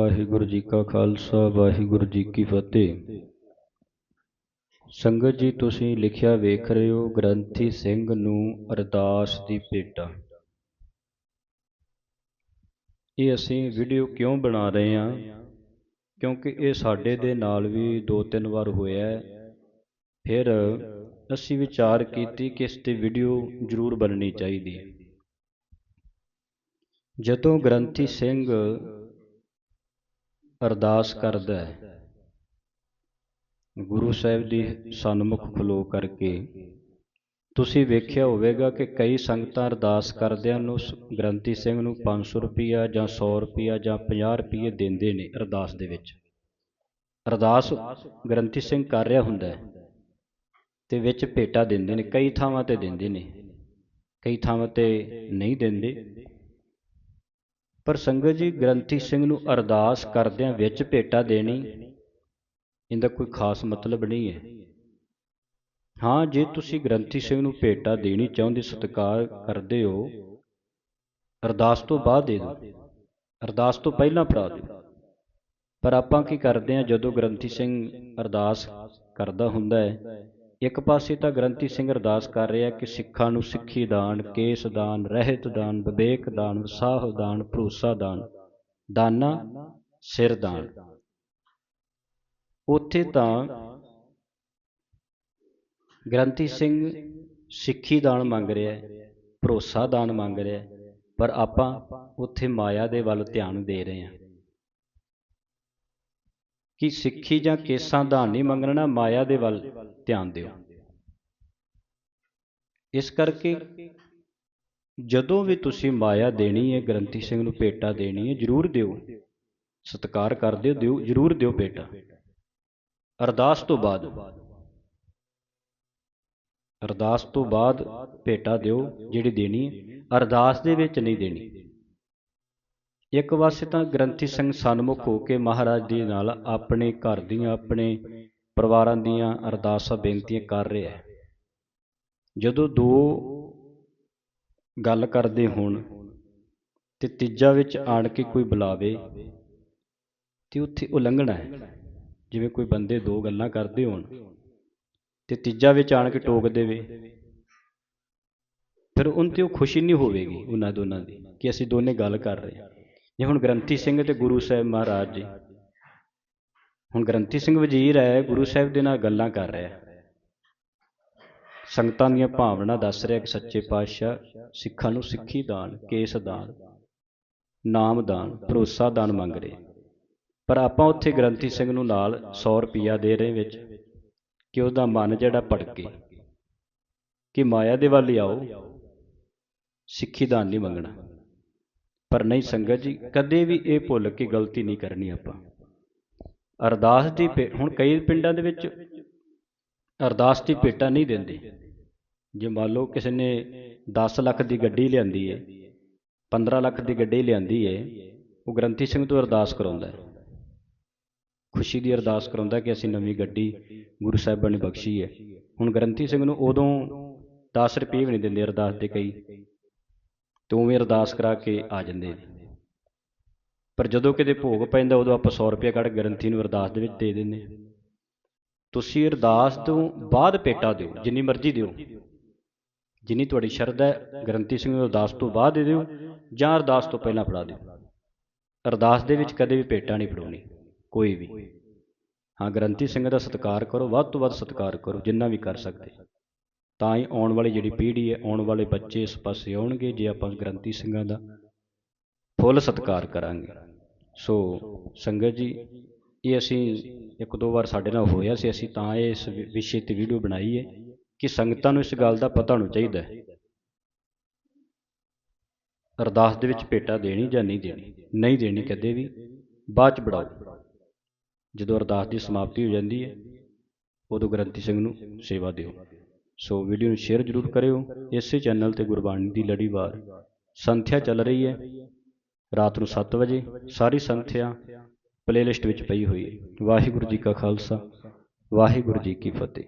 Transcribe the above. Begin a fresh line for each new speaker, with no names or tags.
ਵਾਹਿਗੁਰੂ ਜੀ ਕਾ ਖਾਲਸਾ, ਵਾਹਿਗੁਰੂ ਜੀ ਕੀ ਫਤਿਹ। ਸੰਗਤ ਜੀ, ਤੁਸੀਂ ਲਿਖਿਆ ਵੇਖ ਰਹੇ ਹੋ ਗ੍ਰੰਥੀ ਸਿੰਘ ਨੂੰ ਅਰਦਾਸ ਦੀ ਭੇਟਾ। ਇਹ ਅਸੀਂ ਵੀਡੀਓ ਕਿਉਂ ਬਣਾ ਰਹੇ ਹਾਂ? ਕਿਉਂਕਿ ਇਹ ਸਾਡੇ ਦੇ ਨਾਲ ਵੀ ਦੋ ਤਿੰਨ ਵਾਰ ਹੋਇਆ ਹੈ। ਫਿਰ ਅਸੀਂ ਵਿਚਾਰ ਕੀਤੀ ਕਿ ਇਸ ਤੇ ਵੀਡੀਓ ਜ਼ਰੂਰ ਬਣਨੀ ਚਾਹੀਦੀ ਹੈ। ਜਦੋਂ ਗ੍ਰੰਥੀ ਸਿੰਘ ਅਰਦਾਸ ਕਰਦਾ ਹੈ। ਗੁਰੂ ਸਾਹਿਬ ਦੀ ਸਨਮੁਖ ਖਲੋ ਕਰਕੇ ਤੁਸੀਂ ਵੇਖਿਆ ਹੋਵੇਗਾ ਕਿ ਕਈ ਸੰਗਤਾਂ ਅਰਦਾਸ ਕਰਦਿਆਂ ਨੂੰ ਗ੍ਰੰਥੀ ਸਿੰਘ ਨੂੰ 500 ਰੁਪਈਆ ਜਾਂ 100 ਰੁਪਈਆ ਜਾਂ 50 ਰੁਪਈਏ ਦਿੰਦੇ ਨੇ ਅਰਦਾਸ ਦੇ ਵਿੱਚ। ਅਰਦਾਸ ਗ੍ਰੰਥੀ ਸਿੰਘ ਕਰ ਰਿਹਾ ਹੁੰਦਾ ਹੈ ਤੇ ਵਿੱਚ ਭੇਟਾ ਦਿੰਦੇ ਨੇ, ਕਈ ਥਾਵਾਂ ਤੇ ਦਿੰਦੇ ਨੇ। ਕਈ ਥਾਵਾਂ ਤੇ ਨਹੀਂ ਦਿੰਦੇ। ਪਰ ਸੰਗਤ ਜੀ, ਗ੍ਰੰਥੀ ਸਿੰਘ ਨੂੰ ਅਰਦਾਸ ਕਰਦਿਆਂ ਵਿੱਚ ਭੇਟਾ ਦੇਣੀ ਇਹਦਾ ਕੋਈ ਖਾਸ ਮਤਲਬ ਨਹੀਂ ਹੈ। ਹਾਂ, ਜੇ ਤੁਸੀਂ ਗ੍ਰੰਥੀ ਸਿੰਘ ਨੂੰ ਭੇਟਾ ਦੇਣੀ ਚਾਹੁੰਦੇ, ਸਤਿਕਾਰ ਕਰਦੇ ਹੋ, ਅਰਦਾਸ ਤੋਂ ਬਾਅਦ ਦੇ ਦਿਓ। ਅਰਦਾਸ ਤੋਂ ਪਹਿਲਾਂ ਫੜਾ ਦਿਓ। ਪਰ ਆਪਾਂ ਕੀ ਕਰਦੇ ਹਾਂ, ਜਦੋਂ ਗ੍ਰੰਥੀ ਸਿੰਘ ਅਰਦਾਸ ਕਰਦਾ ਹੁੰਦਾ ਹੈ ਇੱਕ ਪਾਸੇ ਤਾਂ ਗ੍ਰੰਥੀ ਸਿੰਘ ਅਰਦਾਸ ਕਰ ਰਿਹਾ ਕਿ ਸਿੱਖਾਂ ਨੂੰ ਸਿੱਖੀ ਦਾਨ, ਕੇਸ ਦਾਨ, ਰਹਿਤ ਦਾਨ, ਵਿਵੇਕ ਦਾਨ, ਵਿਸਾਹ ਦਾਨ, ਭਰੋਸਾ ਦਾਨ, ਦਾਨਾ, ਸਿਰ ਦਾਨ। ਉੱਥੇ ਤਾਂ ਗ੍ਰੰਥੀ ਸਿੰਘ ਸਿੱਖੀ ਦਾਨ ਮੰਗ ਰਿਹਾ ਹੈ ਭਰੋਸਾ ਦਾਨ ਮੰਗ ਰਿਹਾ ਹੈ ਪਰ ਆਪਾਂ ਉੱਥੇ ਮਾਇਆ ਦੇ ਵੱਲ ਧਿਆਨ ਦੇ ਰਹੇ ਹਾਂ। ਕਿ ਸਿੱਖੀ ਜਾਂ ਕੇਸਾਂ ਦਾਨ ਨਹੀਂ ਮੰਗਣਾ, ਮਾਇਆ ਦੇ ਵੱਲ? ਧਿਆਨ ਦਿਓ। ਇਸ ਕਰਕੇ ਜਦੋਂ ਵੀ ਤੁਸੀਂ ਮਾਇਆ ਦੇਣੀ ਹੈ, ਗ੍ਰੰਥੀ ਸਿੰਘ ਨੂੰ ਭੇਟਾ ਦੇਣੀ ਹੈ, ਜਰੂਰ ਦਿਓ। ਸਤਿਕਾਰ ਕਰਦੇ ਹੋ ਦਿਓ, ਜਰੂਰ ਦਿਓ ਭੇਟਾ। ਅਰਦਾਸ ਤੋਂ ਬਾਅਦ। ਅਰਦਾਸ ਤੋਂ ਬਾਅਦ ਭੇਟਾ ਦਿਓ ਜਿਹੜੀ ਦੇਣੀ ਹੈ। ਅਰਦਾਸ ਦੇ ਵਿੱਚ ਨਹੀਂ ਦੇਣੀ। ਇੱਕ ਪਾਸੇ ਤਾਂ ਗ੍ਰੰਥੀ ਸਿੰਘ ਸਨਮੁਖ ਹੋ ਕੇ ਮਹਾਰਾਜ ਦੇ ਨਾਲ ਆਪਣੇ ਘਰ ਦੀਆਂ, ਆਪਣੇ ਪਰਿਵਾਰਾਂ ਦੀਆਂ ਅਰਦਾਸਾਂ, ਬੇਨਤੀਆਂ ਕਰ ਰਿਹਾ ਹੈ। ਜਦੋਂ ਦੋ ਗੱਲ ਕਰਦੇ ਹੋਣ ਤੇ ਤੀਜਾ ਵਿੱਚ ਆਣ ਕੇ ਕੋਈ ਬੁਲਾਵੇ ਤੇ ਉੱਥੇ ਉਲੰਘਣਾ ਹੈ। ਜਿਵੇਂ ਕੋਈ ਬੰਦੇ ਦੋ ਗੱਲਾਂ ਕਰਦੇ ਹੋਣ ਤੇ ਤੀਜਾ ਵਿੱਚ ਆਣ ਕੇ ਟੋਕ ਦੇਵੇ, ਫਿਰ ਉਹਨਾਂ ਤੇ ਉਹ ਖੁਸ਼ੀ ਨਹੀਂ ਹੋਵੇਗੀ ਉਹਨਾਂ ਦੋਨਾਂ ਦੀ ਕਿ ਅਸੀਂ ਦੋਨੇ ਗੱਲ ਕਰ ਰਹੇ ਹਾਂ। ਜੇ ਹੁਣ ਗ੍ਰੰਥੀ ਸਿੰਘ ਤੇ ਗੁਰੂ ਸਾਹਿਬ ਮਹਾਰਾਜ ਜੀ ਹੁਣ ਗ੍ਰੰਥੀ ਸਿੰਘ ਵਜ਼ੀਰ ਹੈ, ਗੁਰੂ ਸਾਹਿਬ ਦੇ ਨਾਲ ਗੱਲਾਂ ਕਰ ਰਿਹਾ ਸੰਗਤਾਂ ਦੀਆਂ ਭਾਵਨਾ ਦੱਸ ਰਿਹਾ ਕਿ ਸੱਚੇ ਪਾਤਸ਼ਾਹ ਸਿੱਖਾਂ ਨੂੰ ਸਿੱਖੀ ਦਾਨ, ਕੇਸ ਦਾਨ, ਨਾਮ ਦਾਨ, ਭਰੋਸਾ ਦਾਨ ਮੰਗ ਰਹੇ। ਪਰ ਆਪਾਂ ਉੱਥੇ ਗ੍ਰੰਥੀ ਸਿੰਘ ਨੂੰ ਨਾਲ 100 ਰੁਪਿਆ ਦੇ ਰਹੇ ਵਿੱਚ ਕਿ ਉਹਦਾ ਮਨ ਜਿਹੜਾ ਭੜਕੇ ਕਿ ਮਾਇਆ ਦੇ ਵੱਲ ਆਓ, ਸਿੱਖੀ ਦਾਨ ਨਹੀਂ ਮੰਗਣਾ। ਪਰ ਨਹੀਂ ਸੰਗਤ ਜੀ, ਕਦੇ ਵੀ ਇਹ ਭੁੱਲ ਕੇ ਗਲਤੀ ਨਹੀਂ ਕਰਨੀ ਆਪਾਂ। ਅਰਦਾਸ ਦੀ ਭੇ- ਹੁਣ ਕਈ ਪਿੰਡਾਂ ਦੇ ਵਿੱਚ ਅਰਦਾਸ ਦੀ ਭੇਟਾ ਨਹੀਂ ਦਿੰਦੇ। ਜੇ ਮੰਨ ਲਓ ਕਿਸੇ ਨੇ 10 ਲੱਖ ਦੀ ਗੱਡੀ ਲਿਆਂਦੀ ਹੈ 15 ਲੱਖ ਦੀ ਗੱਡੀ ਲਿਆਂਦੀ ਹੈ ਉਹ ਗ੍ਰੰਥੀ ਸਿੰਘ ਤੋਂ ਅਰਦਾਸ ਕਰਾਉਂਦਾ ਹੈ ਖੁਸ਼ੀ ਦੀ ਅਰਦਾਸ ਕਰਾਉਂਦਾ ਕਿ ਅਸੀਂ ਨਵੀਂ ਗੱਡੀ ਗੁਰੂ ਸਾਹਿਬਾਂ ਨੇ ਬਖਸ਼ੀ ਹੈ ਹੁਣ ਗ੍ਰੰਥੀ ਸਿੰਘ ਨੂੰ ਉਦੋਂ 10 ਰੁਪਏ ਵੀ ਨਹੀਂ ਦਿੰਦੇ ਅਰਦਾਸ ਦੇ ਕਈ। ਤੇ ਉਵੇਂ ਅਰਦਾਸ ਕਰਾ ਕੇ ਆ ਜਾਂਦੇ ਨੇ। ਪਰ ਜਦੋਂ ਕਿਤੇ ਭੋਗ ਪੈਂਦਾ, ਉਦੋਂ ਆਪਾਂ 100 ਰੁਪਏ ਕੱਢ ਕੇ ਗ੍ਰੰਥੀ ਨੂੰ ਅਰਦਾਸ ਦੇ ਵਿੱਚ ਦੇ ਦਿੰਦੇ ਹਾਂ। ਤੁਸੀਂ ਅਰਦਾਸ ਤੋਂ ਬਾਅਦ ਪੇਟਾ ਦਿਓ, ਜਿੰਨੀ ਮਰਜ਼ੀ ਦਿਓ। ਜਿੰਨੀ ਤੁਹਾਡੀ ਸ਼ਰਧਾ ਹੈ ਗ੍ਰੰਥੀ ਸਿੰਘ ਨੂੰ ਅਰਦਾਸ ਤੋਂ ਬਾਅਦ ਦੇ ਦਿਓ, ਜਾਂ ਅਰਦਾਸ ਤੋਂ ਪਹਿਲਾਂ ਫੜਾ ਦਿਓ। ਅਰਦਾਸ ਦੇ ਵਿੱਚ ਕਦੇ ਵੀ ਪੇਟਾ ਨਹੀਂ ਫੜਾਉਣੀ, ਕੋਈ ਵੀ। ਹਾਂ ਗ੍ਰੰਥੀ ਸਿੰਘ ਦਾ ਸਤਿਕਾਰ ਕਰੋ, ਵੱਧ ਤੋਂ ਵੱਧ ਸਤਿਕਾਰ ਕਰੋ, ਜਿੰਨਾ ਵੀ ਕਰ ਸਕਦੇ। ਤਾਂ ਹੀ ਆਉਣ ਵਾਲੀ ਜਿਹੜੀ ਪੀੜ੍ਹੀ ਹੈ, ਆਉਣ ਵਾਲੇ ਬੱਚੇ ਇਸ ਪਾਸੇ ਆਉਣਗੇ, ਜੇ ਆਪਾਂ ਗ੍ਰੰਥੀ ਸਿੰਘਾਂ ਦਾ ਫੁੱਲ ਸਤਿਕਾਰ ਕਰਾਂਗੇ। ਸੋ ਸੰਗਤ ਜੀ ਇਹ ਅਸੀਂ ਇੱਕ ਦੋ ਵਾਰ ਸਾਡੇ ਨਾਲ ਹੋਇਆ ਸੀ ਅਸੀਂ ਤਾਂ ਇਹ ਇਸ ਵਿਸ਼ੇ ਤੇ ਵੀਡੀਓ ਬਣਾਈ ਹੈ ਕਿ ਸੰਗਤਾਂ ਨੂੰ ਇਸ ਗੱਲ ਦਾ ਪਤਾ ਹੋਣਾ ਚਾਹੀਦਾ ਹੈ। ਅਰਦਾਸ ਦੇ ਵਿੱਚ ਭੇਟਾ ਦੇਣੀ ਜਾਂ ਨਹੀਂ ਦੇਣੀ? ਨਹੀਂ ਦੇਣੀ ਕਦੇ ਵੀ। ਬਾਅਦ ਚ ਬੜਾਓ ਜਦੋਂ ਅਰਦਾਸ ਦੀ ਸਮਾਪਤੀ ਹੋ ਜਾਂਦੀ ਹੈ ਉਦੋਂ ਗ੍ਰੰਥੀ ਸਿੰਘ ਨੂੰ ਸੇਵਾ ਦਿਓ। ਸੋ ਵੀਡੀਓ ਨੂੰ ਸ਼ੇਅਰ ਜ਼ਰੂਰ ਕਰਿਓ। ਇਸੇ ਚੈਨਲ ਤੇ ਗੁਰਬਾਣੀ ਦੀ ਲੜੀਵਾਰ ਸੰਥਿਆ ਚੱਲ ਰਹੀ ਹੈ। ਰਾਤ ਨੂੰ 7 ਵਜੇ ਸਾਰੀ ਸੰਥਿਆ ਪਲੇਲਿਸਟ ਵਿੱਚ ਪਈ ਹੋਈ ਹੈ। ਵਾਹਿਗੁਰੂ ਜੀ ਕਾ ਖਾਲਸਾ, ਵਾਹਿਗੁਰੂ ਜੀ ਕੀ ਫਤਿਹ।